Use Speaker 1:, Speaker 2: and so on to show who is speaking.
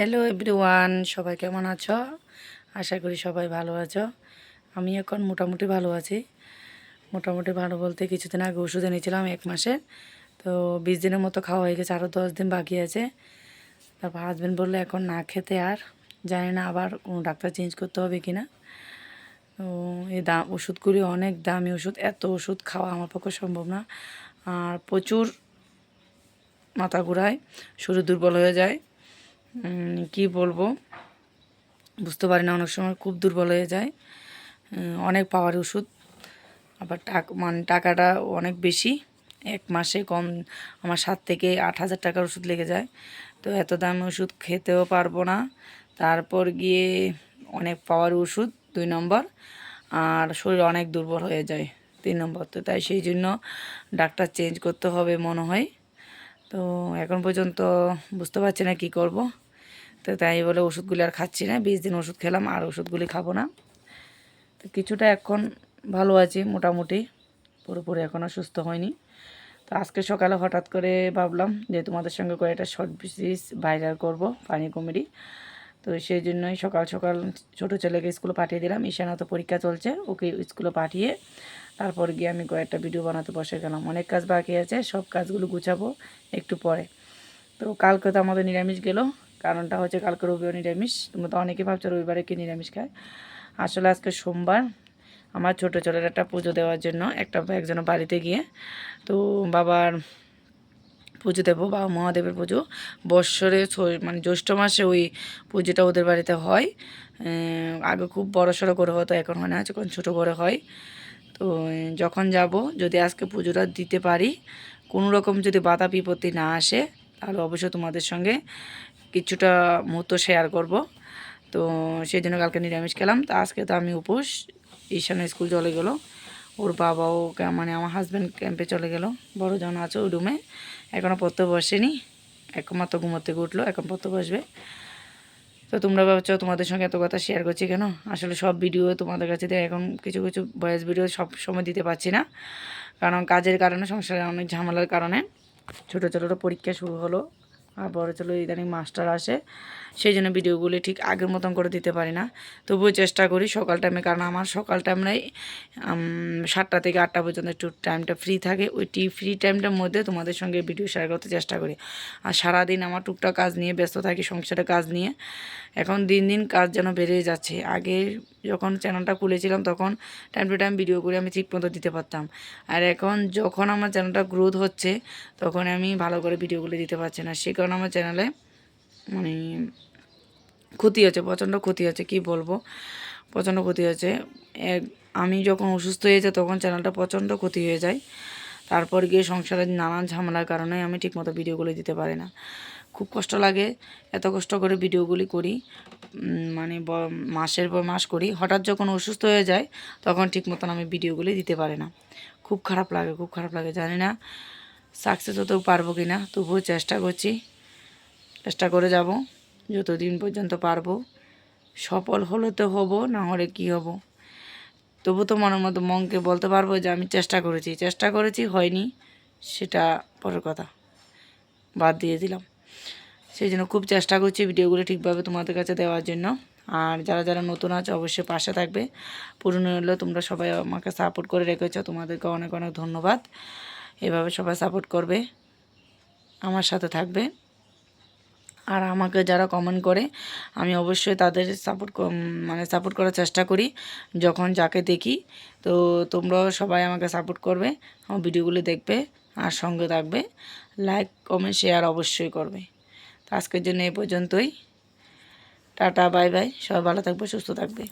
Speaker 1: Hello everyone সবাই কেমন আছো? আশা করি সবাই ভালো আছো। আমি এখন মোটামুটি ভালো আছি। মোটামুটি ভালো বলতে কিছুদিন আগে ওষুধ এনেছিলাম এক মাসে তো বিশ দিনের মতো খাওয়া হয়ে গেছে আরও দশ দিন বাকি আছে। তারপর হাজব্যান্ড বলল, এখন না খেতে আর জানি না আবার ডাক্তার চেঞ্জ করতে হবে কি না তো এই দাম ওষুধগুলি অনেক দামি ওষুধ, এত ওষুধ খাওয়া আমার পক্ষে সম্ভব না। আর প্রচুর মাথা ঘুরায়, শরীর দুর্বল হয়ে যায়। কি বলব? বুঝতে পারি না, অনেক সময় খুব দুর্বল হয়ে যায়। অনেক পাওয়ার ওষুধ, আবার টাকা মানে টাকাটা অনেক বেশি। এক মাসে কম, আমার সাত থেকে আট হাজার টাকার ওষুধ লেগে যায়। তো এত দামি ওষুধ খেতেও পারব না। তারপর গিয়ে অনেক পাওয়ার ওষুধ, দুই নম্বর, আর শরীর অনেক দুর্বল হয়ে যায়, তিন নম্বর। তো তাই সেই জন্য ডাক্তার চেঞ্জ করতে হবে মনে হয়। তো এখন পর্যন্ত বুঝতে পারছি না কী করব। তো তাই বলে ওষুধগুলি আর খাচ্ছি না। বিশ দিন ওষুধ খেলাম, আর ওষুধগুলি খাব না। তো কিছুটা এখন ভালো আছি মোটামুটি, পুরোপুরি এখনও সুস্থ হয়নি। তো আজকে সকালে হঠাৎ করে ভাবলাম যে তোমাদের সঙ্গে করে একটা শর্ট বিসিস ভাইরাল করব ফানি কমেডি তো সেই জন্যই সকাল সকাল ছোটো ছেলেকে স্কুলে পাঠিয়ে দিলাম। ঈশানা তো পরীক্ষা চলছে, ওকে স্কুলে পাঠিয়ে তারপর গিয়ে আমি কয়েকটা ভিডিও বানাতে বসে গেলাম। অনেক কাজ বাকি আছে, সব কাজগুলো গুছাবো একটু পরে। তো কালকে তো আমাদের নিরামিষ গেল কারণটা হচ্ছে কালকে রবিবার নিরামিষ। তোমরা তো অনেকে ভাবছ রবিবারে কি নিরামিষ খায়। আসলে আজকে সোমবার, আমার ছোটো ছেলের একটা পুজো দেওয়ার জন্য একটা একজনের বাড়িতে গিয়ে, তো বাবার পুজো দেবো, বা মহাদেবের পুজো। বৎসরে মানে জ্যৈষ্ঠ মাসে ওই পুজোটা ওদের বাড়িতে হয়। আগে খুব বড় সড়ো করে হতো, এখন হয় না যখন ছোটো করে হয়। তো, যখন যাব, যদি আজকে পুজোটা দিতে পারি, কোনো রকম যদি বাধা বিপত্তি না আসে, তাহলে অবশ্যই তোমাদের সঙ্গে কিছুটা মুহূর্ত শেয়ার করব। তো সেই জন্য কালকে নিরামিষ খেলাম। তো আজকে তো আমি উপোস। ঈশান স্কুল চলে গেলো। ওর বাবাও মানে আমার হাজব্যান্ড ক্যাম্পে চলে গেল। বড় জন আছে ওই রুমে এখনও পড়তে বসেনি। এখন মাত্র থেকে উঠল, এখন পড়তে বসবে। তো তোমরা ভাবছ তোমাদের সঙ্গে এত কথা শেয়ার করছি কেন? আসলে সব ভিডিও তোমাদের কাছে দিয়ে। এখন কিছু কিছু ভয়েস ভিডিও সব সময় দিতে পারছি না। কারণ কাজের কারণে, সংসারে অনেক ঝামেলার কারণে ছোটো ছোটো পরীক্ষা শুরু হলো। আর বড় চলো ইদানিং মাস্টার আসে, সেই জন্য ভিডিওগুলি ঠিক আগের মতন করে দিতে পারি না। তবুও চেষ্টা করি সকাল টাইমে কারণ আমার সকাল টাইম টাইমটাই সাতটা থেকে আটটা পর্যন্ত একটু টাইমটা ফ্রি থাকে। ওই টি ফ্রি টাইমটার মধ্যে তোমাদের সঙ্গে ভিডিও শেয়ার করতে চেষ্টা করি। আর সারাদিন আমার টুকটাক কাজ নিয়ে ব্যস্ত থাকি সংসারে কাজ নিয়ে। এখন দিন দিন কাজ যেন বেড়ে যাচ্ছে। আগে যখন চ্যানেলটা খুলেছিলাম, তখন টাইম টু টাইম ভিডিও করে আমি ঠিক মতো দিতে পারতাম। আর এখন যখন আমার চ্যানেলটা গ্রোথ হচ্ছে, তখন আমি ভালো করে ভিডিওগুলো দিতে পারছি না। সে কারণে আমার চ্যানেলে মানে ক্ষতি আছে প্রচণ্ড ক্ষতি আছে কি বলব? প্রচণ্ড ক্ষতি এক আমি যখন অসুস্থ হয়ে যাই তখন চ্যানেলটা প্রচণ্ড ক্ষতি হয়ে যায়। তারপর গিয়ে সংসারের নানান ঝামেলার কারণে আমি ঠিকমতো ভিডিওগুলি দিতে পারি না। খুব কষ্ট লাগে, এত কষ্ট করে ভিডিওগুলি করি মানে মাসের পর মাস করি। হঠাৎ যখন অসুস্থ হয়ে যায় তখন ঠিক মতন আমি ভিডিওগুলি দিতে পারি না। খুব খারাপ লাগে, খুব খারাপ লাগে, জানি না। সাকসেস হতেও পারব কি না তবুও চেষ্টা করছি। চেষ্টা করে যাব, যতদিন পর্যন্ত পারব। সফল হলে তো হব, না হলে কি হব? তবু তো মনের মতো মনকে বলতে পারব যে, আমি চেষ্টা করেছি। চেষ্টা করেছি, হয়নি, সেটা পরের কথা। বাদ দিয়ে দিলাম। সেই জন্য খুব চেষ্টা করছি ভিডিওগুলো ঠিকভাবে তোমাদের কাছে দেওয়ার জন্য। আর যারা যারা নতুন আছে, অবশ্যই পাশে থাকবে। পুরনো হলেও তোমরা সবাই আমাকে সাপোর্ট করে রেখেছো। তোমাদেরকে অনেক অনেক ধন্যবাদ। এভাবে সবাই সাপোর্ট করবে, আমার সাথে থাকবে। আর আমাকে যারা কমেন্ট করে, আমি অবশ্যই তাদের সাপোর্ট মানে সাপোর্ট করার চেষ্টা করি, যখন যাকে দেখি। তো তোমরাও সবাই আমাকে সাপোর্ট করবে, আমার ভিডিওগুলো দেখবে, আর সঙ্গে থাকবে। লাইক কমেন্ট শেয়ার অবশ্যই করবে। তো আজকের জন্য এ পর্যন্তই। টাটা বাই বাই সবাই ভালো থাকবে, সুস্থ থাকবে।